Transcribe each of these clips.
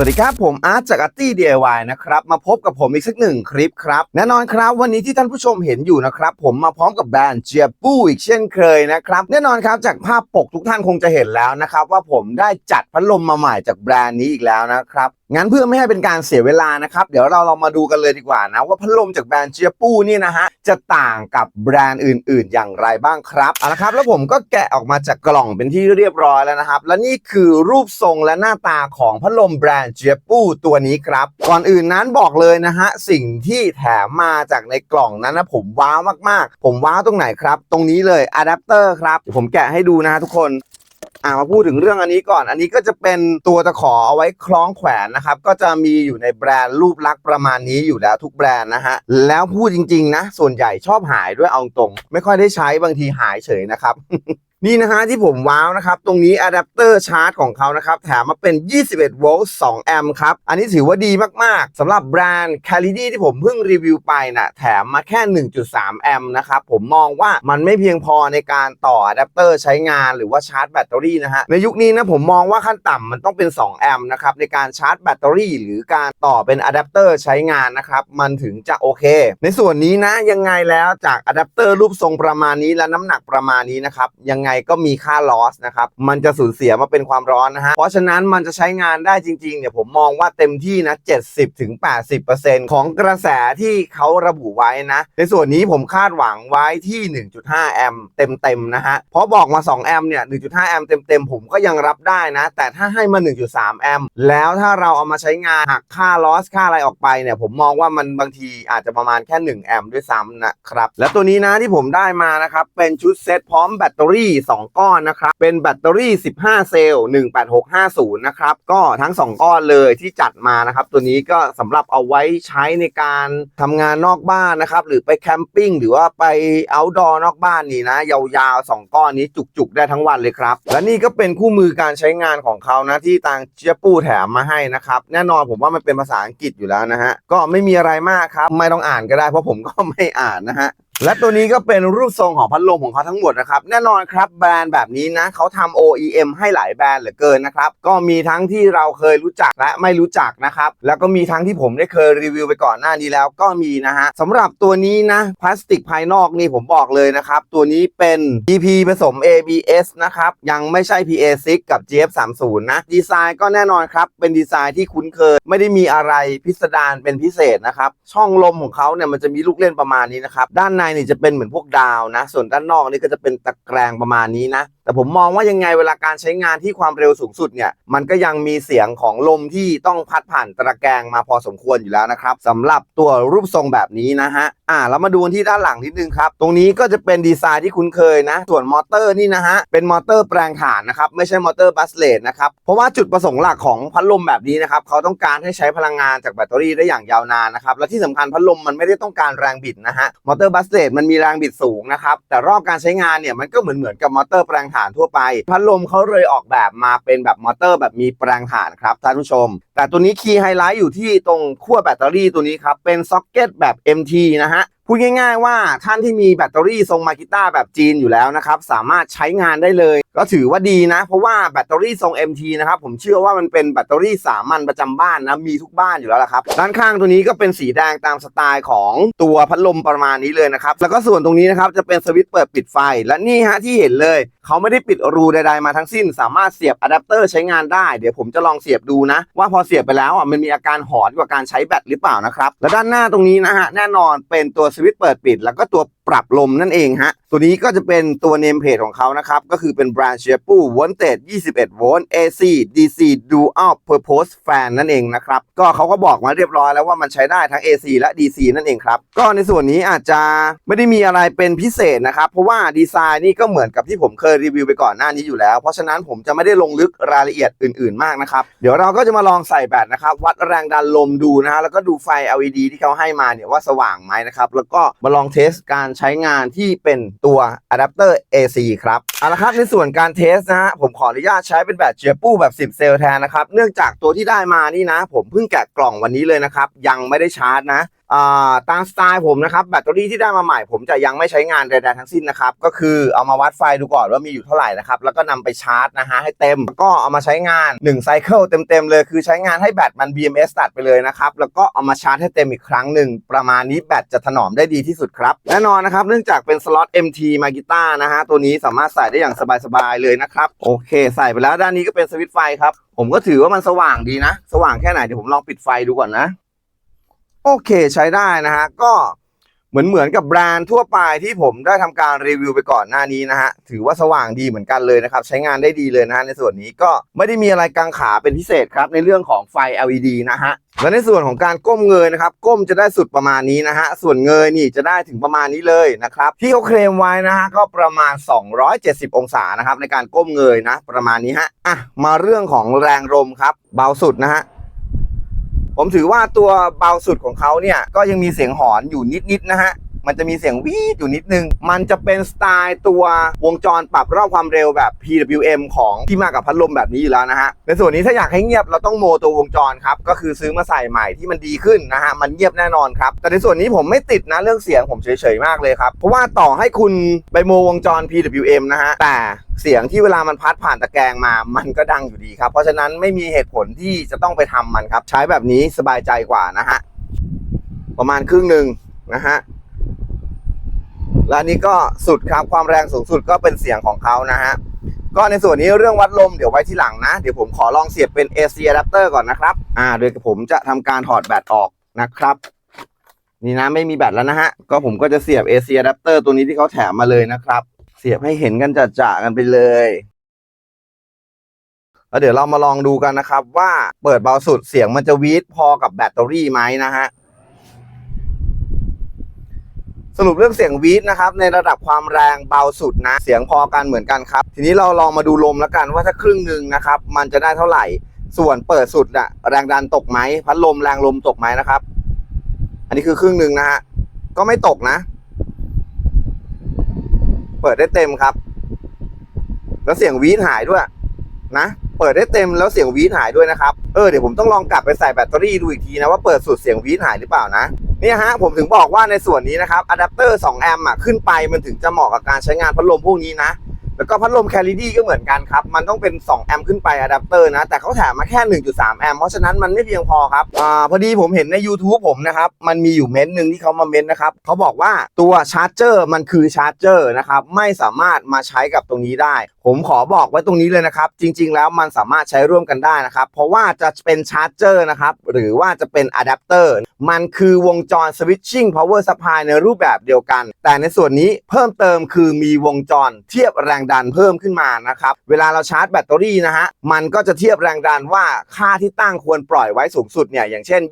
สวัสดีครับ ผมอาร์ตจากอาร์ตี้ DIY นะครับ มาพบกับผมอีกสักหนึ่งคลิปครับ แน่นอนครับวันนี้ที่ท่านผู้ชมเห็นอยู่นะครับ ผมมาพร้อมกับแบรนด์เจียปูอีกเช่นเคยนะครับ แน่นอนครับจากภาพปกทุกท่านคงจะเห็นแล้วนะครับ ว่าผมได้จัดพัดลมมาใหม่จากแบรนด์นี้อีกแล้วนะครับ งั้นเพื่อไม่ให้เป็นการเสียเวลานะครับ เดี๋ยวเราเรามาดูกันเลยดีกว่านะ ว่าพัดลมจากแบรนด์เจียปูนี่นะฮะ จะต่างกับแบรนด์อื่น ๆ อย่างไรบ้างครับเอาละครับ แล้วผมก็แกะออกมาจากกล่องเป็นที่เรียบร้อยแล้วนะครับ และนี่คือรูปทรงและหน้าตาของพัดลมแบรนด์เจียปูตัวนี้ครับ ก่อนอื่นนั้นบอกเลยนะฮะสิ่งที่แถมมาจากในกล่องนั้นนะผมว้าวมากๆ ผมว้าวตรงไหนครับ ตรงนี้เลยอะแดปเตอร์ครับผมแกะให้ดูนะฮะทุกคน อ่ามาพูดถึงเรื่องอันนี้ก่อน อันนี้ก็จะเป็นตัวตะขอเอาไว้คล้องแขวนนะครับ ก็จะมีอยู่ในแบรนด์รูปลักษณ์ประมาณนี้อยู่แล้วทุกแบรนด์นะฮะ แล้วพูดจริงๆนะ ส่วนใหญ่ชอบหายด้วยเอาตรง ไม่ค่อยได้ใช้บางทีหายเฉยนะครับ นี่นะฮะที่ผมว้าวนะครับ ตรงนี้อะแดปเตอร์ชาร์จของเขานะครับ แถมมาเป็น 21 โวลต์ 2 แอมป์ครับ อันนี้ถือว่าดีมาก ๆสำหรับแบรนด์ c a l i d y ที่ผมเพิ่งรีวิวไปนะ่ะแถมมาแค่ 1.3 แอมป์นะครับ ผมมองว่ามันไม่เพียงพอในการต่ออะแดปเตอร์ใช้งานหรือว่าชาร์จแบตเตอรี่นะฮะ ในยุคนี้นะผมมองว่าขั้นต่ำมันต้องเป็น 2 แอมป์นะครับ ในการชาร์จแบตเตอรี่ หรือการต่อเป็นอะแดปเตอร์ใช้งานนะครับมันถึงจะโอเค ในส่วนนี้นะยังไงแล้วจากอะแดปเตอร์รูปทรงประมาณนี้และน้ำหนักประมาณนี้นะครับยังไงก็มีค่า loss นะครับ มันจะสูญเสียมาเป็นความร้อนนะฮะ เพราะฉะนั้นมันจะใช้งานได้จริงๆเนี่ยผมมองว่าเต็มที่นะ 70-80%ของกระแสที่เขาระบุไว้นะ ในส่วนนี้ผมคาดหวังไว้ที่ 1.5 แอมป์เต็มๆนะฮะ เพราะบอกมา 2 แอมป์เนี่ย 1.5 แอมป์เต็มๆ ผมก็ยังรับได้นะ แต่ถ้าให้มา 1.3 แอมป์แล้วถ้าเราเอามาใช้งานหักค่า loss ค่าอะไรออกไปเนี่ย ผมมองว่ามันบางทีอาจจะประมาณแค่ 1 แอมป์ด้วยซ้ำนะครับ และตัวนี้นะที่ผมได้มานะครับ เป็นชุดเซตพร้อมแบตเตอรี่2 ก้อนนะครับ เป็นแบตเตอรี่ 15 เซลล์ 18650 นะครับ ก็ทั้ง 2 ก้อนเลยที่จัดมานะครับ ตัวนี้ก็สำหรับเอาไว้ใช้ในการทำงานนอกบ้านนะครับ หรือไปแคมปิ้งหรือว่าไป outdoor นอกบ้านนี่นะ ยาวๆ 2 ก้อนนี้จุกๆ ได้ทั้งวันเลยครับ และนี่ก็เป็นคู่มือการใช้งานของเขานะที่ทางเจียปูแถมมาให้นะครับ แน่นอนผมว่ามันเป็นภาษาอังกฤษอยู่แล้วนะฮะ ก็ไม่มีอะไรมากครับ ไม่ต้องอ่านก็ได้เพราะผมก็ไม่อ่านนะฮะ และตัวนี้ก็เป็นรูปทรงของพัดลมของเขาทั้งหมดนะครับ แน่นอนครับแบรนด์แบบนี้นะเขาทำ OEM ให้หลายแบรนด์เหลือเกินนะครับ ก็มีทั้งที่เราเคยรู้จักและไม่รู้จักนะครับ แล้วก็มีทั้งที่ผมได้เคยรีวิวไปก่อนหน้านี้แล้วก็มีนะฮะสำหรับตัวนี้นะพลาสติกภายนอกนี่ผมบอกเลยนะครับ ตัวนี้เป็น EP ผสม ABS นะครับ ยังไม่ใช่ PA6 กับ GF30 นะดีไซน์ก็แน่นอนครับ เป็นดีไซน์ที่คุ้นเคย ไม่ได้มีอะไรพิสดารเป็นพิเศษนะครับช่องลมของเขาเนี่ยมันจะมีลูกเล่นประมาณนี้นะครับด้านในนี่จะเป็นเหมือนพวกดาวนะ ส่วนด้านนอกนี่ก็จะเป็นตะแกรงประมาณนี้นะ แต่ผมมองว่ายังไงเวลาการใช้งานที่ความเร็วสูงสุดเนี่ย มันก็ยังมีเสียงของลมที่ต้องพัดผ่านตะแกรงมาพอสมควรอยู่แล้วนะครับสำหรับตัวรูปทรงแบบนี้นะฮะอ่าแล้วมาดูที่ด้านหลังนิดนึงครับ ตรงนี้ก็จะเป็นดีไซน์ที่คุ้นเคยนะ ส่วนมอเตอร์นี่นะฮะเป็นมอเตอร์แปลงถ่านนะครับไม่ใช่มอเตอร์บัสเลตนะครับเพราะว่าจุดประสงค์หลักของพัดลมแบบนี้นะครับเขาต้องการให้ใช้พลังงานจากแบตเตอรี่ได้อย่างยาวนานนะครับและที่สำคัญพัดลมมันไม่ได้ต้องการแรงบิดนะฮะมอเตอร์บัสเลตมันมีแรงบิดสูงนะครับแต่รอบการใช้งานเนี่ยมันก็เหมือนเหมือนกับมอเตอร์แปลงถ่านทั่วไป พัดลมเขาเลยออกแบบมาเป็นแบบมอเตอร์แบบมีแปลงฐานครับท่านผู้ชม แต่ตัวนี้คีย์ไฮไลท์อยู่ที่ตรงขั้วแบตเตอรี่ตัวนี้ครับ เป็นซ็อกเก็ตแบบ MT นะฮะ พูดง่ายๆว่าท่านที่มีแบตเตอรี่ทรงมากิต้าแบบจีนอยู่แล้วนะครับ สามารถใช้งานได้เลย ก็ถือว่าดีนะ เพราะว่าแบตเตอรี่ทรง MT นะครับ ผมเชื่อว่ามันเป็นแบตเตอรี่สามัญประจำบ้านนะ มีทุกบ้านอยู่แล้วละครับ ด้านข้างตัวนี้ก็เป็นสีแดงตามสไตล์ของตัวพัดลมประมาณนี้เลยนะครับ แล้วก็ส่วนตรงนี้นะครับจะเป็นสวิตช์เปิดปิดไฟ และนี่ฮะที่เห็นเลย เขาไม่ได้ปิดรูใดๆมาทั้งสิ้น สามารถเสียบอะแดปเตอร์ใช้งานได้ เดี๋ยวผมจะลองเสียบดูนะว่าพอเสียบไปแล้วอะมันมีอาการหอนกว่าการใช้แบตหรือเปล่านะครับ และด้านหน้าตรงนี้นะฮะแน่นอนเป็นตัวสวิตช์เปิดปิด แล้วก็ตัว ปรับลมนั่นเองฮะ ตัวนี้ก็จะเป็นตัวเนมเพจของเขานะครับ ก็คือเป็น Brand s h a p u Voltage 21 โวลต์ AC DC Dual Purpose Fan นั่นเองนะครับ ก็เขาก็บอกมาเรียบร้อยแล้วว่ามันใช้ได้ทั้ง AC และ DC นั่นเองครับ ก็ในส่วนนี้อาจจะไม่ได้มีอะไรเป็นพิเศษนะครับ เพราะว่าดีไซน์นี่ก็เหมือนกับที่ผมเคยรีวิวไปก่อนหน้านี้อยู่แล้ว เพราะฉะนั้นผมจะไม่ได้ลงลึกรายละเอียดอื่น ๆ มากนะครับ เดี๋ยวเราก็จะมาลองใส่แบตนะครับ วัดแรงดันลมดูนะฮะ แล้วก็ดูไฟ LED ที่เขาให้มาเนี่ยว่าสว่างไหมนะครับ แล้วก็มาลองเทสการใช้งานที่เป็นตัวอะแดปเตอร์ AC ครับเอาละครับในส่วนการเทสนะฮะผมขออนุญาตใช้เป็นแบบเจียปูแบบ 10 เซลล์แทนนะครับ เนื่องจากตัวที่ได้มานี่นะ ผมเพิ่งแกะกล่องวันนี้เลยนะครับ ยังไม่ได้ชาร์จนะ ตามสไตล์ผมนะครับแบตเตอรี่ที่ได้มาใหม่ผมจะยังไม่ใช้งานใดๆทั้งสิ้นนะครับก็คือเอามาวัดไฟดูก่อนว่ามีอยู่เท่าไหร่นะครับแล้วก็นำไปชาร์จนะฮะให้เต็มแล้วก็เอามาใช้งาน1ไซเคิลเต็มๆเลยคือใช้งานให้แบตมัน BMS ตัดไปเลยนะครับแล้วก็เอามาชาร์จให้เต็มอีกครั้งหนึ่งประมาณนี้แบตจะถนอมได้ดีที่สุดครับแน่นอนนะครับเนื่องจากเป็นสล็อต MT มากิต้านะฮะตัวนี้สามารถใส่ได้อย่างสบายๆเลยนะครับโอเค ใส่ไปแล้วด้านนี้ก็เป็นสวิตช์ไฟครับผมก็ถือว่ามันสว่างดีนะ สว่างแค่ไหนเดี๋ยวผมลองปิดไฟดูก่อนนะ โอเคใช้ได้นะฮะ ก็เหมือนเหมือนกับแบรนด์ทั่วไปที่ผมได้ทำการรีวิวไปก่อนหน้านี้นะฮะ ถือว่าสว่างดีเหมือนกันเลยนะครับ ใช้งานได้ดีเลยนะฮะในส่วนนี้ก็ไม่ได้มีอะไรกังขาเป็นพิเศษครับ ในเรื่องของไฟ LED นะฮะ และในส่วนของการก้มเงยนะครับ ก้มจะได้สุดประมาณนี้นะฮะ ส่วนเงยนี่จะได้ถึงประมาณนี้เลยนะครับ ที่เขาเคลมไว้นะฮะก็ประมาณ 270 องศานะครับในการก้มเงยนะ ประมาณนี้ฮะอะมาเรื่องของแรงลมครับ เบาสุดนะฮะ ผมถือว่าตัวเบาสุดของเขาเนี่ยก็ยังมีเสียงหอนอยู่นิดๆนะฮะ มันจะมีเสียงวีดอยู่นิดนึง มันจะเป็นสไตล์ตัววงจรปรับรอบความเร็วแบบ PWM ของที่มากับพัดลมแบบนี้อยู่แล้วนะฮะ ในส่วนนี้ถ้าอยากให้เงียบเราต้องโมตัววงจรครับ ก็คือซื้อมาใส่ใหม่ที่มันดีขึ้นนะฮะ มันเงียบแน่นอนครับ แต่ในส่วนนี้ผมไม่ติดนะเรื่องเสียงผมเฉยๆมากเลยครับ เพราะว่าต่อให้คุณไปโมวงจร PWM นะฮะ แต่เสียงที่เวลามันพัดผ่านตะแกรงมา มันก็ดังอยู่ดีครับ เพราะฉะนั้นไม่มีเหตุผลที่จะต้องไปทำมันครับ ใช้แบบนี้สบายใจกว่านะฮะ ประมาณครึ่งหนึ่งนะฮะ และนี้ก็สุดครับความแรงสูงสุดก็เป็นเสียงของเขานะฮะก็ในส่วนนี้เรื่องวัดลมเดี๋ยวไว้ที่หลังนะ เดี๋ยวผมขอลองเสียบเป็น AC adapter ก่อนนะครับ อ่า โดยผมจะทำการถอดแบตออกนะครับ นี่นะไม่มีแบตแล้วนะฮะ ก็ผมก็จะเสียบ AC adapter ตัวนี้ที่เขาแถมมาเลยนะครับ เสียบให้เห็นกันจะๆกันไปเลยแล้วเดี๋ยวเรามาลองดูกันนะครับ ว่าเปิดเบาสุดเสียงมันจะวีดพอกับแบตเตอรี่ไหมนะฮะ สรุปเรื่องเสียงวีดนะครับในระดับความแรงเบาสุดนะ เสียงพอกันเหมือนกันครับ ทีนี้เราลองมาดูลมแล้วกันว่าถ้าครึ่งหนึ่งนะครับมันจะได้เท่าไหร่ ส่วนเปิดสุดอะแรงดันตกไหมพัดลมแรงลมตกไหมนะครับ อันนี้คือครึ่งหนึ่งนะฮะก็ไม่ตกนะ เปิดได้เต็มครับ แล้วเสียงวีดหายด้วย นะ เปิดได้เต็มแล้วเสียงวีดหายด้วยนะครับ เออเดี๋ยวผมต้องลองกลับไปใส่แบตเตอรี่ดูอีกทีนะว่าเปิดสุดเสียงวีดหายหรือเปล่านะเนี่ยฮะผมถึงบอกว่าในส่วนนี้นะครับอะแดปเตอร์2แอมป์ขึ้นไปมันถึงจะเหมาะกับการใช้งานพัดลมพวกนี้นะ แล้วก็พัดลมแคลิดี้ก็เหมือนกันครับ มันต้องเป็น 2 แอมป์ขึ้นไปอะแดปเตอร์นะ แต่เขาแถมมาแค่ 1.3 แอมป์เพราะฉะนั้นมันไม่เพียงพอครับอ่าพอดีผมเห็นใน YouTube ผมนะครับ มันมีอยู่เม้นต์หนึ่งที่เขามาเม้นต์นะครับเขาบอกว่าตัวชาร์จเจอร์มันคือชาร์จเจอร์นะครับไม่สามารถมาใช้กับตรงนี้ได้ ผมขอบอกไว้ตรงนี้เลยนะครับ จริง ๆ แล้วมันสามารถใช้ร่วมกันได้นะครับ เพราะว่าจะเป็นชาร์จเจอร์นะครับหรือว่าจะเป็นอะแดปเตอร์มันคือวงจร switching power supply ในรูปแบบเดียวกัน แต่ในส่วนนี้เพิ่มเติมคือมีวงจรเทียบแรงดันเพิ่มขึ้นมานะครับ เวลาเราชาร์จแบตเตอรี่นะฮะ มันก็จะเทียบแรงดันว่าค่าที่ตั้งควรปล่อยไว้สูงสุดเนี่ย อย่างเช่น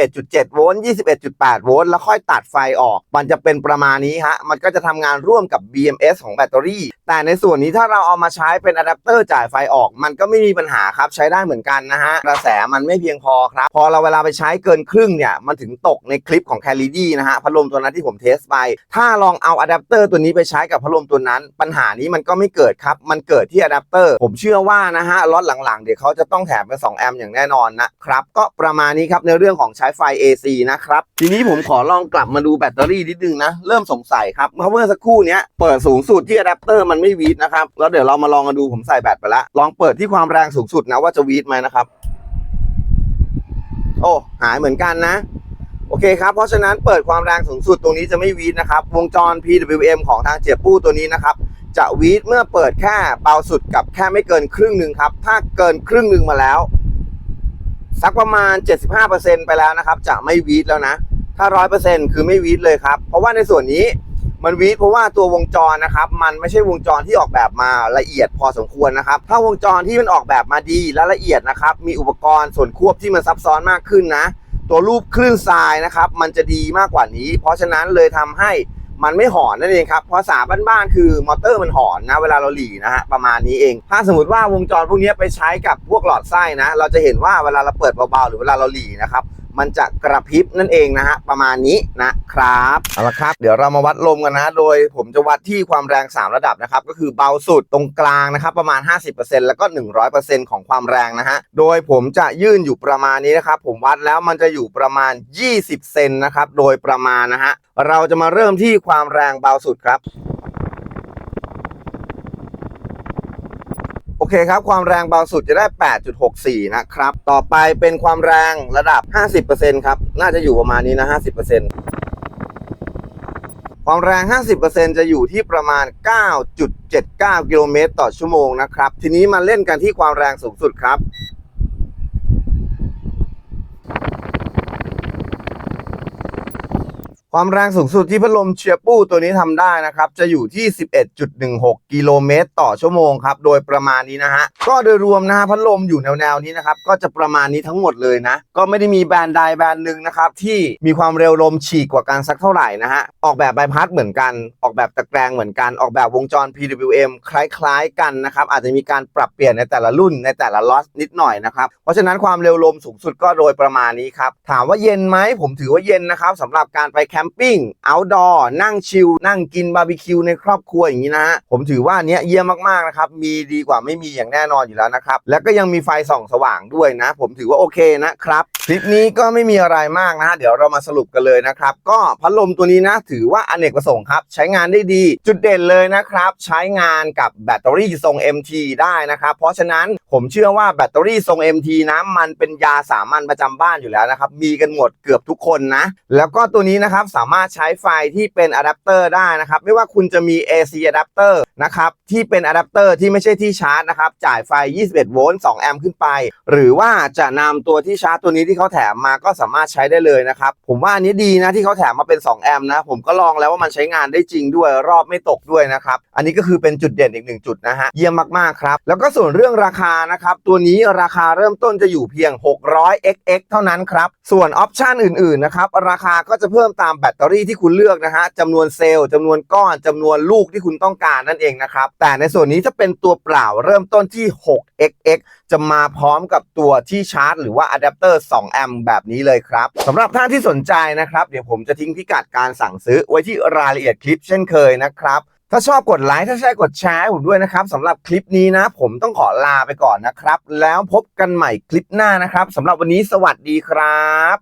21.7 โวลต์ 21.8 โวลต์ แล้วค่อยตัดไฟออก มันจะเป็นประมาณนี้ฮะ มันก็จะทำงานร่วมกับ BMS ของแบตเตอรี่ แต่ในส่วนนี้ถ้าเราเอามาใช้เป็นอะแดปเตอร์จ่ายไฟออก มันก็ไม่มีปัญหาครับ ใช้ได้เหมือนกันนะฮะ กระแสมันไม่เพียงพอครับ พอเราเวลาไปใช้เกินครึ่งเนี่ย มันถึงตกในคลิปของแคลิดี้นะฮะ พัดลมตัวนั้นที่ผมเทสไป ถ้าลองเอาอะแดปเตอร์ตัวนี้ไปใช้กับพัดลมตัวนั้น ปัญหานี้มันก็ไม่เกิดครับ มันเกิดที่อะแดปเตอร์ ผมเชื่อว่านะฮะล็อตหลังๆ เดี๋ยวเขาจะต้องแถมเป็น2แอมป์อย่างแน่นอนนะครับ ก็ประมาณนี้ครับในเรื่องของใช้ไฟ AC นะครับ ทีนี้ผมขอลองกลับมาดูแบตเตอรี่นิดนึงนะ เริ่มสงสัยครับเพราะเมื่อสักครู่เนี้ยเปิดสูงสุดที่อะแดปเตอร์มันไม่วีดนะครับ แล้วเดี๋ยวเรามาลองกันดูผมใส่แบตไปล้วลองเปิดที่ความแรงสูงสุดนะว่าจะวีดไหมนะครับโอ้หายเหมือนกันนะโอเคครับ เพราะฉะนั้นเปิดความแรงสูงสุดตรงนี้จะไม่วีดนะครับ วงจร PWM ของทางเจียปู้ตัวนี้นะครับ จะวีดเมื่อเปิดแค่เบาสุดกับแค่ไม่เกินครึ่งหนึ่งครับ ถ้าเกินครึ่งหนึ่งมาแล้ว สักประมาณ 75%ไปแล้วนะครับ จะไม่วีดแล้วนะ ถ้า 100%คือไม่วีดเลยครับ เพราะว่าในส่วนนี้มันวีดเพราะว่าตัววงจรนะครับ มันไม่ใช่วงจรที่ออกแบบมาละเอียดพอสมควรนะครับ ถ้าวงจรที่มันออกแบบมาดีและละเอียดนะครับ มีอุปกรณ์ส่วนควบที่มันซับซ้อนมากขึ้นนะ ตัวรูปคลื่นทรายนะครับ มันจะดีมากกว่านี้ เพราะฉะนั้นเลยทำให้ มันไม่หอนนั่นเองครับภาษาบ้านๆคือมอเตอร์มันหอนนะเวลาเราหลีนะฮะประมาณนี้เอง ถ้าสมมติว่าวงจรพวกนี้ไปใช้กับพวกหลอดไส้นะ เราจะเห็นว่าเวลาเราเปิดเบาๆหรือเวลาเราหลีนะครับ มันจะกระพริบนั่นเองนะฮะประมาณนี้นะครับเอาละครับ เดี๋ยวเรามาวัดลมกันนะ โดยผมจะวัดที่ความแรง 3 ระดับนะครับ ก็คือเบาสุดตรงกลางนะครับ ประมาณ 50%แล้วก็ 100%ของความแรงนะฮะโดยผมจะยื่นอยู่ประมาณนี้นะครับผมวัดแล้วมันจะอยู่ประมาณ 20 เซนนะครับโดยประมาณนะฮะเราจะมาเริ่มที่ความแรงเบาสุดครับ โอ เคครับ ความแรงเบาสุดจะได้ 8.64 นะครับ ต่อไปเป็นความแรงระดับ 50%ครับ น่าจะอยู่ประมาณนี้นะ 50%ความแรง 50%จะอยู่ที่ประมาณ 9.79 กิโลเมตรต่อชั่วโมงนะครับ ทีนี้มาเล่นกันที่ความแรงสูงสุดครับ ความแรงสูงสุดที่พัดลมเชียร์ปู้ตัวนี้ทำได้นะครับ จะอยู่ที่ 11.16 กิโลเมตรต่อชั่วโมงครับ โดยประมาณนี้นะฮะ ก็โดยรวมนะฮะพัดลมอยู่แนวๆนี้นะครับ ก็จะประมาณนี้ทั้งหมดเลยนะ ก็ไม่ได้มีแบรนด์ใดแบรนด์หนึ่งนะครับ ที่มีความเร็วลมฉีกกว่ากันสักเท่าไหร่นะฮะ ออกแบบใบพัดเหมือนกัน ออกแบบตะแกรงเหมือนกัน ออกแบบวงจร PWM คล้ายๆ กันนะครับ อาจจะมีการปรับเปลี่ยนในแต่ละรุ่นในแต่ละล็อตนิดหน่อยนะครับ เพราะฉะนั้นความเร็วลมสูงสุดก็โดยประมาณนี้ครับ ถามว่าเย็นไหมผมถือว่าเย็นนะครับสำหรับการไปแคมมปิ้ง outdoor นั่งชิลนั่งกินบาร์บีคิวในครอบครัวอย่างนี้นะฮะผมถือว่าเนี้ยเยี่ยมมากๆนะครับมีดีกว่าไม่มีอย่างแน่นอนอยู่แล้วนะครับแล้วก็ยังมีไฟส่องสว่างด้วยนะ ผมถือว่าโอเคนะครับคลิปนี้ก็ไม่มีอะไรมากนะฮะเดี๋ยวเรามาสรุปกันเลยนะครับก็พัดลมตัวนี้นะถือว่าอเนกประสงค์ครับใช้งานได้ดี จุดเด่นเลยนะครับใช้งานกับแบตเตอรี่ทรง MT ได้นะครับเพราะฉะนั้นผมเชื่อว่าแบตเตอรี่ทรง MT นะมันเป็นยาสามัญประจำบ้านอยู่แล้วนะครับมีกันหมดเกือบทุกคนนะแล้วก็ตัวนี้นะครับสามารถใช้ไฟที่เป็นอะแดปเตอร์ได้นะครับ ไม่ว่าคุณจะมี AC อะแดปเตอร์นะครับที่เป็นอะแดปเตอร์ที่ไม่ใช่ที่ชาร์จนะครับจ่ายไฟ 21 โวลต์ 2 แอมป์ขึ้นไป หรือว่าจะนำตัวที่ชาร์จตัวนี้ที่เขาแถมมาก็สามารถใช้ได้เลยนะครับ ผมว่าอันนี้ดีนะที่เขาแถมมาเป็น 2 แอมป์นะ ผมก็ลองแล้วว่ามันใช้งานได้จริงด้วยรอบไม่ตกด้วยนะครับ อันนี้ก็คือเป็นจุดเด่นอีกหนึ่งจุดนะฮะเยี่ยมมากๆครับแล้วก็ส่วนเรื่องราคานะครับตัวนี้ราคาเริ่มต้นจะอยู่เพียง 600 xx เท่านั้นครับส่วนออปชันอื่นๆนะครับราคาก็จะเพิ่มตามแบตเตอรี่ที่คุณเลือกนะฮะจำนวนเซลล์จำนวนก้อนจำนวนลูกที่คุณต้องการนั่นเองนะครับ แต่ในส่วนนี้จะเป็นตัวเปล่าเริ่มต้นที่ 6xx จะมาพร้อมกับตัวที่ชาร์จ หรือว่าอะแดปเตอร์2แอมป์แบบนี้เลยครับสำหรับท่านที่สนใจนะครับ เดี๋ยวผมจะทิ้งพิกัดการสั่งซื้อไว้ที่รายละเอียดคลิปเช่นเคยนะครับถ้าชอบกดไลค์ถ้าใช่กดแชร์ให้ผมด้วยนะครับสำหรับคลิปนี้นะ ผมต้องขอลาไปก่อนนะครับ แล้วพบกันใหม่คลิปหน้านะครับสำหรับวันนี้สวัสดีครับ